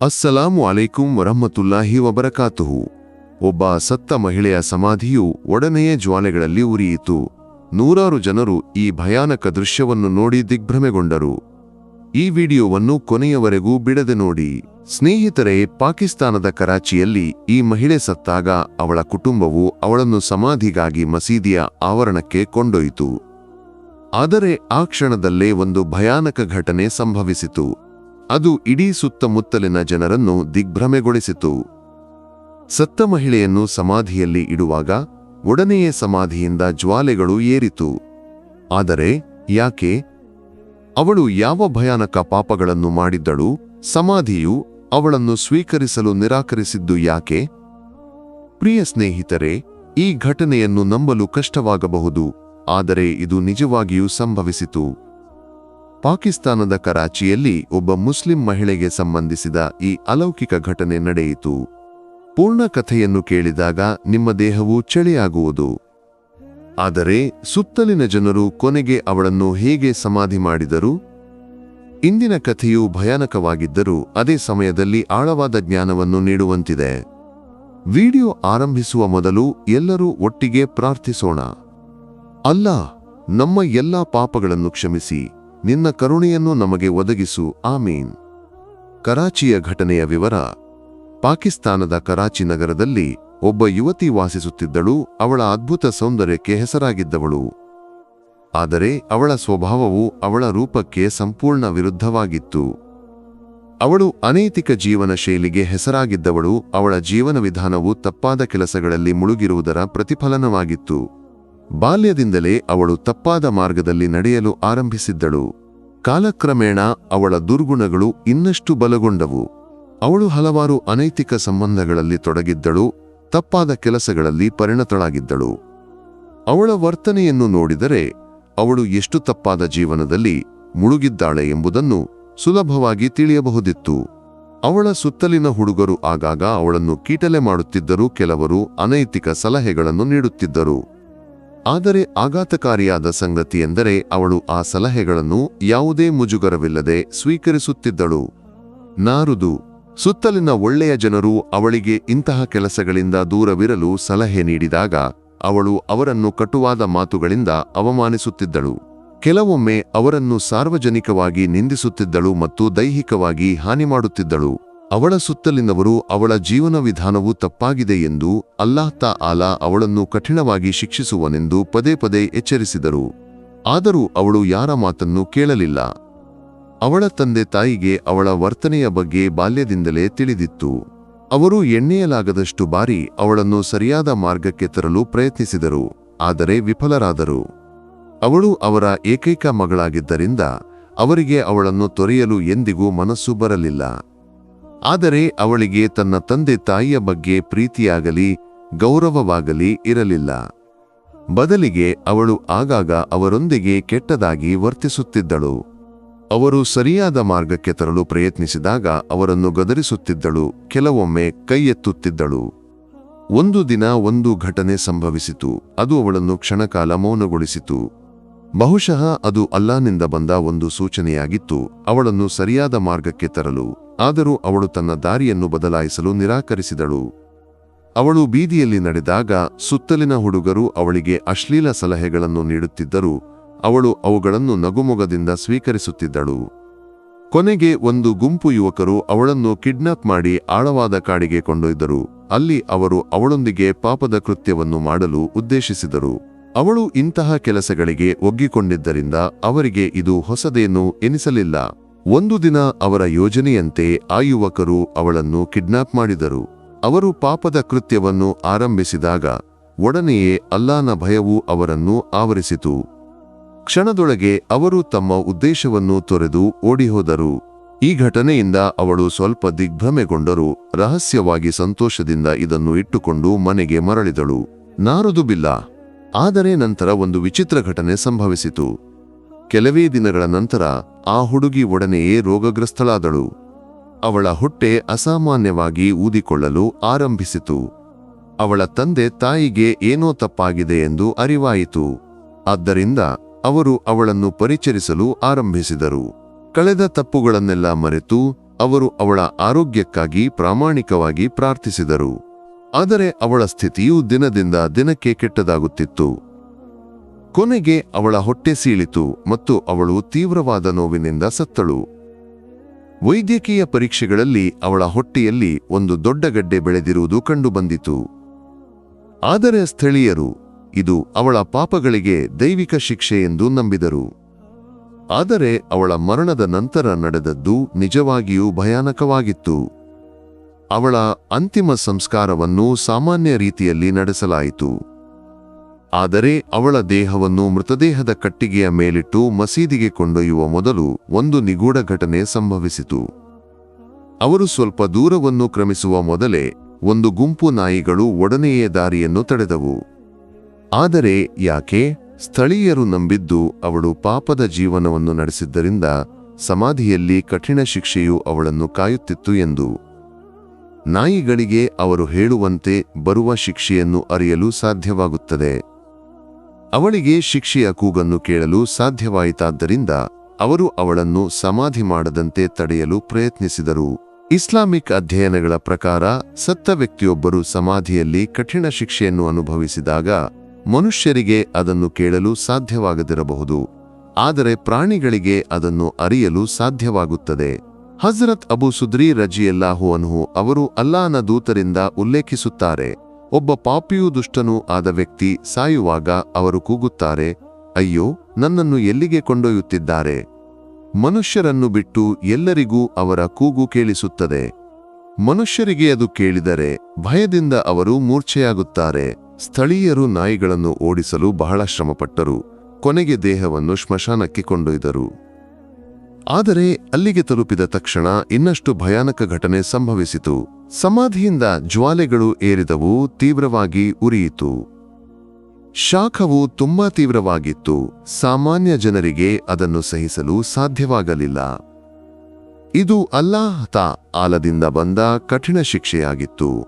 ಅಸ್ಸಲಾಮು ಅಲೈಕುಂ ವರಹಮತುಲ್ಲಾಹಿ ವಬರಕಾತುಹು. ಒಬ್ಬ ಸತ್ತ ಮಹಿಳೆಯ ಸಮಾಧಿಯು ಒಡನೆಯ ಜ್ವಾಲೆಗಳಲ್ಲಿ ಉರಿಯಿತು. ನೂರಾರು ಜನರು ಈ ಭಯಾನಕ ದೃಶ್ಯವನ್ನು ನೋಡಿ ದಿಗ್ಭ್ರಮೆಗೊಂಡರು. ಈ ವಿಡಿಯೋವನ್ನು ಕೊನೆಯವರೆಗೂ ಬಿಡದೆ ನೋಡಿ. ಸ್ನೇಹಿತರೇ, ಪಾಕಿಸ್ತಾನದ ಕರಾಚಿಯಲ್ಲಿ ಈ ಮಹಿಳೆ ಸತ್ತಾಗ ಅವಳ ಕುಟುಂಬವು ಅವಳನ್ನು ಸಮಾಧಿಗಾಗಿ ಮಸೀದಿಯ ಆವರಣಕ್ಕೆ ಕೊಂಡೊಯ್ತು ಆದರೆ ಆ ಕ್ಷಣದಲ್ಲೇ ಒಂದು ಭಯಾನಕ ಘಟನೆ ಸಂಭವಿಸಿತು. ಅದು ಇಡೀ ಸುತ್ತಮುತ್ತಲಿನ ಜನರನ್ನು ದಿಗ್ಭ್ರಮೆಗೊಳಿಸಿತು. ಸತ್ತ ಮಹಿಳೆಯನ್ನು ಸಮಾಧಿಯಲ್ಲಿ ಇಡುವಾಗ ಒಡನೆಯೇ ಸಮಾಧಿಯಿಂದ ಜ್ವಾಲೆಗಳು ಏರಿತು. ಆದರೆ ಯಾಕೆ? ಅವಳು ಯಾವ ಭಯಾನಕ ಪಾಪಗಳನ್ನು ಮಾಡಿದ್ದಳು? ಸಮಾಧಿಯು ಅವಳನ್ನು ಸ್ವೀಕರಿಸಲು ನಿರಾಕರಿಸಿದ್ದು ಯಾಕೆ? ಪ್ರಿಯ ಸ್ನೇಹಿತರೆ, ಈ ಘಟನೆಯನ್ನು ನಂಬಲು ಕಷ್ಟವಾಗಬಹುದು, ಆದರೆ ಇದು ನಿಜವಾಗಿಯೂ ಸಂಭವಿಸಿತು. ಪಾಕಿಸ್ತಾನದ ಕರಾಚಿಯಲ್ಲಿ ಒಬ್ಬ ಮುಸ್ಲಿಂ ಮಹಿಳೆಗೆ ಸಂಬಂಧಿಸಿದ ಈ ಅಲೌಕಿಕ ಘಟನೆ ನಡೆಯಿತು. ಪೂರ್ಣ ಕಥೆಯನ್ನು ಕೇಳಿದಾಗ ನಿಮ್ಮ ದೇಹವು ಚಳಿಯಾಗುವುದು. ಆದರೆ ಸುತ್ತಲಿನ ಜನರು ಕೊನೆಗೆ ಅವಳನ್ನು ಹೇಗೆ ಸಮಾಧಿ ಮಾಡಿದರು? ಇಂದಿನ ಕಥೆಯು ಭಯಾನಕವಾಗಿದ್ದರೂ ಅದೇ ಸಮಯದಲ್ಲಿ ಆಳವಾದ ಜ್ಞಾನವನ್ನು ನೀಡುವಂತಿದೆ. ವಿಡಿಯೋ ಆರಂಭಿಸುವ ಮೊದಲು ಎಲ್ಲರೂ ಒಟ್ಟಿಗೆ ಪ್ರಾರ್ಥಿಸೋಣ. ಅಲ್ಲ, ನಮ್ಮ ಎಲ್ಲಾ ಪಾಪಗಳನ್ನು ಕ್ಷಮಿಸಿ. ನಿನ್ನ ಕರುಣೆಯನ್ನು ನಮಗೆ ಒದಗಿಸು. ಆಮೀನ್. ಕರಾಚಿಯ ಘಟನೆಯ ವಿವರ. ಪಾಕಿಸ್ತಾನದ ಕರಾಚಿ ನಗರದಲ್ಲಿ ಒಬ್ಬ ಯುವತಿ ವಾಸಿಸುತ್ತಿದ್ದಳು. ಅವಳ ಅದ್ಭುತ ಸೌಂದರ್ಯಕ್ಕೆ ಹೆಸರಾಗಿದ್ದವಳು. ಆದರೆ ಅವಳ ಸ್ವಭಾವವು ಅವಳ ರೂಪಕ್ಕೆ ಸಂಪೂರ್ಣ ವಿರುದ್ಧವಾಗಿತ್ತು. ಅವಳು ಅನೈತಿಕ ಜೀವನ ಶೈಲಿಗೆ ಹೆಸರಾಗಿದ್ದವಳು. ಅವಳ ಜೀವನ ವಿಧಾನವು ತಪ್ಪಾದ ಕೆಲಸಗಳಲ್ಲಿ ಮುಳುಗಿರುವುದರ ಪ್ರತಿಫಲನವಾಗಿತ್ತು. ಬಾಲ್ಯದಿಂದಲೇ ಅವಳು ತಪ್ಪಾದ ಮಾರ್ಗದಲ್ಲಿ ನಡೆಯಲು ಆರಂಭಿಸಿದ್ದಳು. ಕಾಲಕ್ರಮೇಣ ಅವಳ ದುರ್ಗುಣಗಳು ಇನ್ನಷ್ಟು ಬಲಗೊಂಡವು. ಅವಳು ಹಲವಾರು ಅನೈತಿಕ ಸಂಬಂಧಗಳಲ್ಲಿ ತೊಡಗಿದ್ದಳು, ತಪ್ಪಾದ ಕೆಲಸಗಳಲ್ಲಿ ಪರಿಣತಳಾಗಿದ್ದಳು. ಅವಳ ವರ್ತನೆಯನ್ನು ನೋಡಿದರೆ ಅವಳು ಎಷ್ಟು ತಪ್ಪಾದ ಜೀವನದಲ್ಲಿ ಮುಳುಗಿದ್ದಾಳೆ ಎಂಬುದನ್ನು ಸುಲಭವಾಗಿ ತಿಳಿಯಬಹುದಿತ್ತು. ಅವಳ ಸುತ್ತಲಿನ ಹುಡುಗರು ಆಗಾಗ ಅವಳನ್ನು ಕೀಟಲೆ ಮಾಡುತ್ತಿದ್ದರೂ ಕೆಲವರು ಅನೈತಿಕ ಸಲಹೆಗಳನ್ನು ನೀಡುತ್ತಿದ್ದರು. ಆದರೆ ಆಘಾತಕಾರಿಯಾದ ಸಂಗತಿಯೆಂದರೆ ಅವಳು ಆ ಸಲಹೆಗಳನ್ನು ಯಾವುದೇ ಮುಜುಗರವಿಲ್ಲದೆ ಸ್ವೀಕರಿಸುತ್ತಿದ್ದಳು. ನಾರುದು, ಸುತ್ತಲಿನ ಒಳ್ಳೆಯ ಜನರು ಅವಳಿಗೆ ಇಂತಹ ಕೆಲಸಗಳಿಂದ ದೂರವಿರಲು ಸಲಹೆ ನೀಡಿದಾಗ ಅವಳು ಅವರನ್ನು ಕಟುವಾದ ಮಾತುಗಳಿಂದ ಅವಮಾನಿಸುತ್ತಿದ್ದಳು. ಕೆಲವೊಮ್ಮೆ ಅವರನ್ನು ಸಾರ್ವಜನಿಕವಾಗಿ ನಿಂದಿಸುತ್ತಿದ್ದಳು ಮತ್ತು ದೈಹಿಕವಾಗಿ ಹಾನಿ ಮಾಡುತ್ತಿದ್ದಳು ಅವಳ ಸುತ್ತಲಿನವರು ಅವಳ ಜೀವನ ವಿಧಾನವು ತಪ್ಪಾಗಿದೆ ಎಂದು ಅಲ್ಲಾಹ್ತಾ ಆಲಾ ಅವಳನ್ನು ಕಠಿಣವಾಗಿ ಶಿಕ್ಷಿಸುವನೆಂದು ಪದೇ ಪದೇ ಎಚ್ಚರಿಸಿದರು. ಆದರೂ ಅವಳು ಯಾರ ಮಾತನ್ನು ಕೇಳಲಿಲ್ಲ. ಅವಳ ತಂದೆ ತಾಯಿಗೆ ಅವಳ ವರ್ತನೆಯ ಬಗ್ಗೆ ಬಾಲ್ಯದಿಂದಲೇ ತಿಳಿದಿತ್ತು. ಅವರು ಎಣ್ಣೆಯಲಾಗದಷ್ಟು ಬಾರಿ ಅವಳನ್ನು ಸರಿಯಾದ ಮಾರ್ಗಕ್ಕೆ ತರಲು ಪ್ರಯತ್ನಿಸಿದರು, ಆದರೆ ವಿಫಲರಾದರು. ಅವಳು ಅವರ ಏಕೈಕ ಮಗಳಾಗಿದ್ದರಿಂದ ಅವರಿಗೆ ಅವಳನ್ನು ತೊರೆಯಲು ಎಂದಿಗೂ ಮನಸ್ಸು ಬರಲಿಲ್ಲ. ಆದರೆ ಅವಳಿಗೆ ತನ್ನ ತಂದೆ ತಾಯಿಯ ಬಗ್ಗೆ ಪ್ರೀತಿಯಾಗಲಿ, ಗೌರವವಾಗಲಿ ಇರಲಿಲ್ಲ. ಬದಲಿಗೆ ಅವಳು ಆಗಾಗ ಅವರೊಂದಿಗೆ ಕೆಟ್ಟದಾಗಿ ವರ್ತಿಸುತ್ತಿದ್ದಳು. ಅವರು ಸರಿಯಾದ ಮಾರ್ಗಕ್ಕೆ ತರಲು ಪ್ರಯತ್ನಿಸಿದಾಗ ಅವರನ್ನು ಗದರಿಸುತ್ತಿದ್ದಳು, ಕೆಲವೊಮ್ಮೆ ಕೈ ಎತ್ತುತ್ತಿದ್ದಳು ಒಂದು ದಿನ ಒಂದು ಘಟನೆ ಸಂಭವಿಸಿತು, ಅದು ಅವಳನ್ನು ಕ್ಷಣಕಾಲ ಮೌನಗೊಳಿಸಿತು. ಬಹುಶಃ ಅದು ಅಲ್ಲಾನಿಂದ ಬಂದ ಒಂದು ಸೂಚನೆಯಾಗಿತ್ತು, ಅವಳನ್ನು ಸರಿಯಾದ ಮಾರ್ಗಕ್ಕೆ ತರಲು, ಆದರೂ ಅವಳು ತನ್ನ ದಾರಿಯನ್ನು ಬದಲಾಯಿಸಲು ನಿರಾಕರಿಸಿದಳು. ಅವಳು ಬೀದಿಯಲ್ಲಿ ನಡೆದಾಗ ಸುತ್ತಲಿನ ಹುಡುಗರು ಅವಳಿಗೆ ಅಶ್ಲೀಲ ಸಲಹೆಗಳನ್ನು ನೀಡುತ್ತಿದ್ದರು, ಅವಳು ಅವುಗಳನ್ನು ನಗುಮೊಗದಿಂದ ಸ್ವೀಕರಿಸುತ್ತಿದ್ದಳು. ಕೊನೆಗೆ ಒಂದು ಗುಂಪು ಯುವಕರು ಅವಳನ್ನು ಕಿಡ್ನಾಪ್ ಮಾಡಿ ಆಳವಾದ ಕಾಡಿಗೆ ಕೊಂಡೊಯ್ದರು, ಅಲ್ಲಿ ಅವರು ಅವಳೊಂದಿಗೆ ಪಾಪದ ಕೃತ್ಯವನ್ನು ಮಾಡಲು ಉದ್ದೇಶಿಸಿದರು. ಅವಳು ಇಂತಹ ಕೆಲಸಗಳಿಗೆ ಒಗ್ಗಿಕೊಂಡಿದ್ದರಿಂದ ಅವರಿಗೆ ಇದು ಹೊಸದೇನೂ ಎನಿಸಲಿಲ್ಲ. ಒಂದು ದಿನ ಅವರ ಯೋಜನೆಯಂತೆ ಆ ಯುವಕರು ಅವಳನ್ನು ಕಿಡ್ನಾಪ್ ಮಾಡಿದರು. ಅವರು ಪಾಪದ ಕೃತ್ಯವನ್ನು ಆರಂಭಿಸಿದಾಗ ಒಡನೆಯೇ ಅಲ್ಲಾನ ಭಯವು ಅವರನ್ನು ಆವರಿಸಿತು. ಕ್ಷಣದೊಳಗೆ ಅವರು ತಮ್ಮ ಉದ್ದೇಶವನ್ನು ತೊರೆದು ಓಡಿಹೋದರು. ಈ ಘಟನೆಯಿಂದ ಅವಳು ಸ್ವಲ್ಪ ದಿಗ್ಭ್ರಮೆಗೊಂಡರೂ, ರಹಸ್ಯವಾಗಿ ಸಂತೋಷದಿಂದ ಇದನ್ನು ಇಟ್ಟುಕೊಂಡು ಮನೆಗೆ ಮರಳಿದಳು. ನಾರದು ಬಿಲ್ಲ. ಆದರೆ ನಂತರ ಒಂದು ವಿಚಿತ್ರ ಘಟನೆ ಸಂಭವಿಸಿತು. ಕೆಲವೇ ದಿನಗಳ ನಂತರ ಆ ಹುಡುಗಿ ಒಡನೆಯೇ ರೋಗಗ್ರಸ್ತಳಾದಳು. ಅವಳ ಹೊಟ್ಟೆ ಅಸಾಮಾನ್ಯವಾಗಿ ಊದಿಕೊಳ್ಳಲು ಆರಂಭಿಸಿತು. ಅವಳ ತಂದೆ ತಾಯಿಗೆ ಏನೋ ತಪ್ಪಾಗಿದೆ ಎಂದು ಅರಿವಾಯಿತು. ಆದ್ದರಿಂದ ಅವರು ಅವಳನ್ನು ಪರಿಚರಿಸಲು ಆರಂಭಿಸಿದರು. ಕಳೆದ ತಪ್ಪುಗಳನ್ನೆಲ್ಲ ಮರೆತು ಅವರು ಅವಳ ಆರೋಗ್ಯಕ್ಕಾಗಿ ಪ್ರಾಮಾಣಿಕವಾಗಿ ಪ್ರಾರ್ಥಿಸಿದರು. ಆದರೆ ಅವಳ ಸ್ಥಿತಿಯು ದಿನದಿಂದ ದಿನಕ್ಕೆ ಕೆಟ್ಟದಾಗುತ್ತಿತ್ತು. ಕೊನೆಗೆ ಅವಳ ಹೊಟ್ಟೆ ಸೀಳಿತು ಮತ್ತು ಅವಳು ತೀವ್ರವಾದ ನೋವಿನಿಂದ ಸತ್ತಳು. ವೈದ್ಯಕೀಯ ಪರೀಕ್ಷೆಗಳಲ್ಲಿ ಅವಳ ಹೊಟ್ಟೆಯಲ್ಲಿ ಒಂದು ದೊಡ್ಡ ಗಡ್ಡೆ ಬೆಳೆದಿರುವುದು ಕಂಡುಬಂದಿತು. ಆದರೆ ಸ್ಥಳೀಯರು, ಇದು ಅವಳ ಪಾಪಗಳಿಗೆ ದೈವಿಕ ಶಿಕ್ಷೆ ಎಂದು ನಂಬಿದರು. ಆದರೆ ಅವಳ ಮರಣದ ನಂತರ ನಡೆದದ್ದು ನಿಜವಾಗಿಯೂ ಭಯಾನಕವಾಗಿತ್ತು. ಅವಳ ಅಂತಿಮ ಸಂಸ್ಕಾರವನ್ನು ಸಾಮಾನ್ಯ ರೀತಿಯಲ್ಲಿ ನಡೆಸಲಾಯಿತು. ಆದರೆ ಅವಳ ದೇಹವನ್ನು ಮೃತದೇಹದ ಕಟ್ಟಿಗೆಯ ಮೇಲಿಟ್ಟು ಮಸೀದಿಗೆ ಕೊಂಡೊಯ್ಯುವ ಮೊದಲು ಒಂದು ನಿಗೂಢ ಘಟನೆ ಸಂಭವಿಸಿತು. ಅವರು ಸ್ವಲ್ಪ ದೂರವನ್ನು ಕ್ರಮಿಸುವ ಮೊದಲೇ ಒಂದು ಗುಂಪು ನಾಯಿಗಳು ಒಡನೆಯೇ ದಾರಿಯನ್ನು ತಡೆದವು. ಆದರೆ ಯಾಕೆ? ಸ್ಥಳೀಯರು ನಂಬಿದ್ದು ಅವಳು ಪಾಪದ ಜೀವನವನ್ನು ನಡೆಸಿದ್ದರಿಂದ ಸಮಾಧಿಯಲ್ಲಿ ಕಠಿಣ ಶಿಕ್ಷೆಯು ಅವಳನ್ನು ಕಾಯುತ್ತಿತ್ತು ಎಂದು ನಾಯಿಗಳಿಗೆ ಅವರು ಹೇಳುವಂತೆ ಬರುವ ಶಿಕ್ಷೆಯನ್ನು ಅರಿಯಲು ಸಾಧ್ಯವಾಗುತ್ತದೆ. ಅವಳಿಗೆ ಶಿಕ್ಷೆಯ ಕೂಗನ್ನು ಕೇಳಲು ಸಾಧ್ಯವಾಯಿತಾದ್ದರಿಂದ ಅವರು ಅವಳನ್ನು ಸಮಾಧಿ ಮಾಡದಂತೆ ತಡೆಯಲು ಪ್ರಯತ್ನಿಸಿದರು. ಇಸ್ಲಾಮಿಕ್ ಅಧ್ಯಯನಗಳ ಪ್ರಕಾರ ಸತ್ತ ವ್ಯಕ್ತಿಯೊಬ್ಬರು ಸಮಾಧಿಯಲ್ಲಿ ಕಠಿಣ ಶಿಕ್ಷೆಯನ್ನು ಅನುಭವಿಸಿದಾಗ ಮನುಷ್ಯರಿಗೆ ಅದನ್ನು ಕೇಳಲು ಸಾಧ್ಯವಾಗದಿರಬಹುದು. ಆದರೆ ಪ್ರಾಣಿಗಳಿಗೆ ಅದನ್ನು ಅರಿಯಲು ಸಾಧ್ಯವಾಗುತ್ತದೆ. ಹಜರತ್ ಅಬು ಸುದ್ರಿ ರಜಿಯಲ್ಲಾಹು ಅನ್ಹು ಅವರು ಅಲ್ಲಾಹನ ದೂತರಿಂದ ಉಲ್ಲೇಖಿಸುತ್ತಾರೆ, ಒಬ್ಬ ಪಾಪಿಯೂ ದುಷ್ಟನೂ ಆದ ವ್ಯಕ್ತಿ ಸಾಯುವಾಗ ಅವರು ಕೂಗುತ್ತಾರೆ, ಅಯ್ಯೋ, ನನ್ನನ್ನು ಎಲ್ಲಿಗೆ ಕೊಂಡೊಯ್ಯುತ್ತಿದ್ದಾರೆ? ಮನುಷ್ಯರನ್ನು ಬಿಟ್ಟು ಎಲ್ಲರಿಗೂ ಅವರ ಕೂಗು ಕೇಳಿಸುತ್ತದೆ. ಮನುಷ್ಯರಿಗೆ ಅದು ಕೇಳಿದರೆ ಭಯದಿಂದ ಅವರು ಮೂರ್ಛೆಯಾಗುತ್ತಾರೆ. ಸ್ಥಳೀಯರು ನಾಯಿಗಳನ್ನು ಓಡಿಸಲು ಬಹಳ ಶ್ರಮಪಟ್ಟರು, ಕೊನೆಗೆ ದೇಹವನ್ನು ಶ್ಮಶಾನಕ್ಕೆ ಕೊಂಡೊಯ್ದರು. ಆದರೆ ಅಲ್ಲಿಗೆ ತಲುಪಿದ ತಕ್ಷಣ ಇನ್ನಷ್ಟು ಭಯಾನಕ ಘಟನೆ ಸಂಭವಿಸಿತು. ಸಮಾಧಿಯಿಂದ ಜ್ವಾಲೆಗಳು ಏರಿದವು, ತೀವ್ರವಾಗಿ ಉರಿಯಿತು. ಶಾಖವು ತುಂಬಾ ತೀವ್ರವಾಗಿತ್ತು. ಸಾಮಾನ್ಯ ಜನರಿಗೆ ಅದನ್ನು ಸಹಿಸಲು ಸಾಧ್ಯವಾಗಲಿಲ್ಲ. ಇದು ಅಲ್ಲಾಹತ ಆಲದಿಂದ ಬಂದ ಕಠಿಣ ಶಿಕ್ಷೆಯಾಗಿತ್ತು.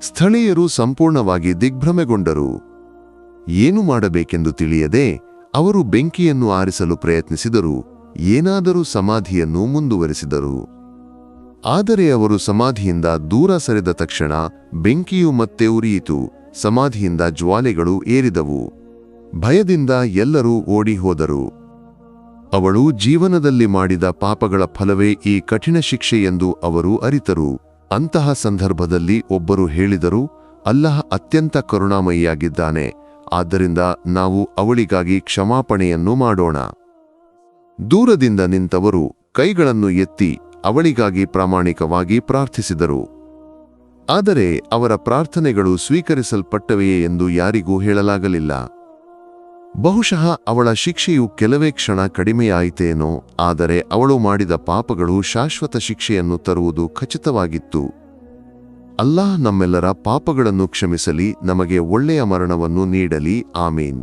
ಸ್ಥಳೀಯರು ಸಂಪೂರ್ಣವಾಗಿ ದಿಗ್ಭ್ರಮೆಗೊಂಡರು. ಏನು ಮಾಡಬೇಕೆಂದು ತಿಳಿಯದೆ ಅವರು ಬೆಂಕಿಯನ್ನು ಆರಿಸಲು ಪ್ರಯತ್ನಿಸಿದರು. ಏನಾದರೂ ಸಮಾಧಿಯನ್ನು ಮುಂದುವರೆಸಿದರು. ಆದರೆ ಅವರು ಸಮಾಧಿಯಿಂದ ದೂರ ಸರಿದ ತಕ್ಷಣ ಬೆಂಕಿಯು ಮತ್ತೆ ಉರಿಯಿತು, ಸಮಾಧಿಯಿಂದ ಜ್ವಾಲೆಗಳು ಏರಿದವು. ಭಯದಿಂದ ಎಲ್ಲರೂ ಓಡಿ ಹೋದರು ಅವಳು ಜೀವನದಲ್ಲಿ ಮಾಡಿದ ಪಾಪಗಳ ಫಲವೇ ಈ ಕಠಿಣ ಶಿಕ್ಷೆ ಎಂದು ಅವರು ಅರಿತರು. ಅಂತಹ ಸಂದರ್ಭದಲ್ಲಿ ಒಬ್ಬರು ಹೇಳಿದರು, ಅಲ್ಲಹ ಅತ್ಯಂತ ಕರುಣಾಮಯಿಯಾಗಿದ್ದಾನೆ, ಆದ್ದರಿಂದ ನಾವು ಅವಳಿಗಾಗಿ ಕ್ಷಮಾಪಣೆಯನ್ನು ಮಾಡೋಣ. ದೂರದಿಂದ ನಿಂತವರು ಕೈಗಳನ್ನು ಎತ್ತಿ ಅವಳಿಗಾಗಿ ಪ್ರಾಮಾಣಿಕವಾಗಿ ಪ್ರಾರ್ಥಿಸಿದರು. ಆದರೆ ಅವರ ಪ್ರಾರ್ಥನೆಗಳು ಸ್ವೀಕರಿಸಲ್ಪಟ್ಟವೆಯೇ ಎಂದು ಯಾರಿಗೂ ಹೇಳಲಾಗಲಿಲ್ಲ. ಬಹುಶಃ ಅವಳ ಶಿಕ್ಷೆಯು ಕೆಲವೇ ಕ್ಷಣ ಕಡಿಮೆಯಾಯಿತೇನೋ, ಆದರೆ ಅವಳು ಮಾಡಿದ ಪಾಪಗಳು ಶಾಶ್ವತ ಶಿಕ್ಷೆಯನ್ನು ತರುವುದು ಖಚಿತವಾಗಿತ್ತು. ಅಲ್ಲಾಹ್ ನಮ್ಮೆಲ್ಲರ ಪಾಪಗಳನ್ನು ಕ್ಷಮಿಸಲಿ, ನಮಗೆ ಒಳ್ಳೆಯ ಮರಣವನ್ನು ನೀಡಲಿ, ಆಮೀನ್.